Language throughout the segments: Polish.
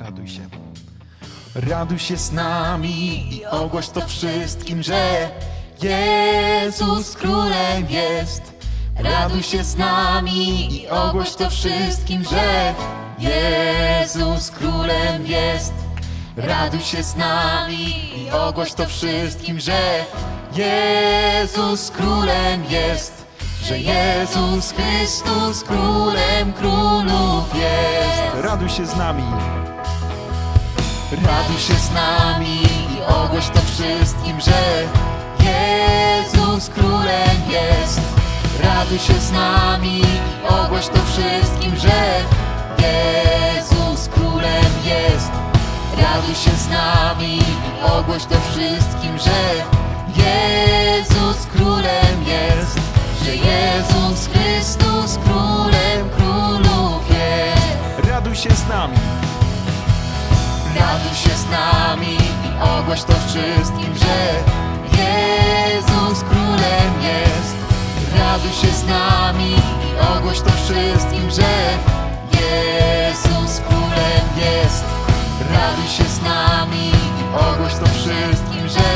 Raduj się. Raduj się z nami i ogłoś to wszystkim, że Jezus królem jest. Raduj się z nami i ogłoś to wszystkim, że Jezus królem jest. Raduj się z nami i ogłoś to wszystkim, że Jezus królem jest. Że Jezus Chrystus królem królów jest. Raduj się z nami. Raduj się z nami i ogłoś to wszystkim, że Jezus królem jest. Raduj się z nami i ogłoś to wszystkim, że Jezus królem jest. Raduj się z nami i ogłoś to wszystkim, że Jezus królem jest. Że Jezus Chrystus królem królów jest. Raduj się z nami. Raduj się z nami i ogłoś to wszystkim, że Jezus królem jest. Raduj się z nami i ogłoś to wszystkim, że Jezus królem jest. Raduj się z nami i ogłoś to wszystkim, że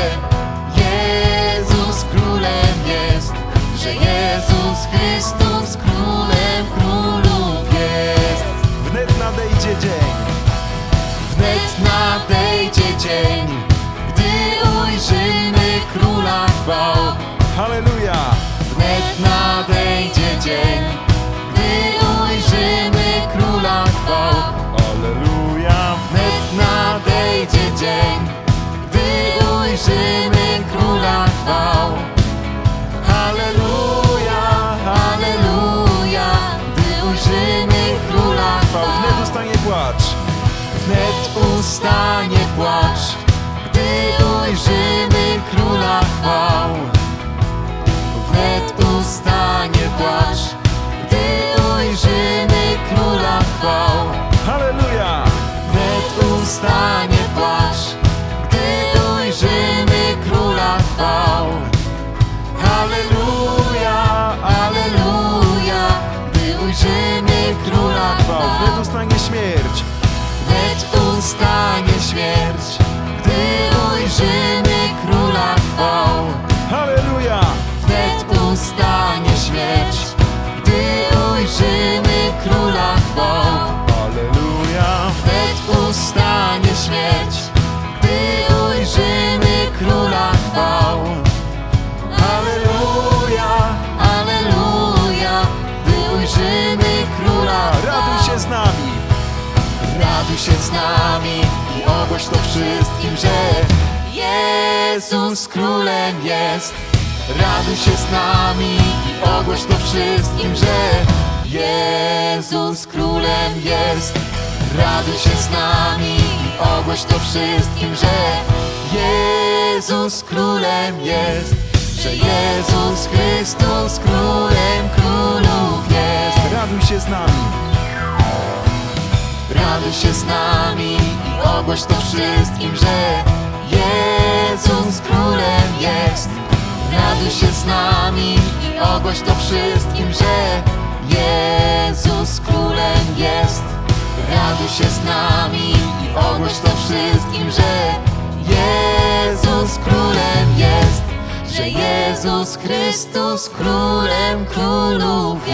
Jezus królem jest. Że Jezus Chrystus królem królów jest. Wnet nadejdzie dzień. Chwał. Halleluja! Wnet nadejdzie dzień, gdy ujrzymy Króla chwał. Halleluja! Wnet nadejdzie dzień, gdy ujrzymy Króla chwał. Halleluja, halleluja, gdy ujrzymy Króla chwał. Wnet ustanie płacz. Wnet ustanie płacz, gdy ujrzymy Króla chwał. Wnet ustanie płacz, gdy ujrzymy Króla chwał. Halleluja! Wnet ustanie raduj się z nami i ogłoś to wszystkim, że Jezus Królem jest. Raduj się z nami i ogłoś to wszystkim, że Jezus Królem jest. Raduj się z nami i ogłoś to wszystkim, że Jezus Królem jest. Że Jezus Chrystus Królem Królów jest. Raduj się z nami. Raduj się z nami i ogłoś to wszystkim, że Jezus Królem jest. Raduj się z nami i ogłoś to wszystkim, że Jezus Królem jest. Raduj się z nami i ogłoś to wszystkim, że Jezus Królem jest. Że Jezus Chrystus Królem Królów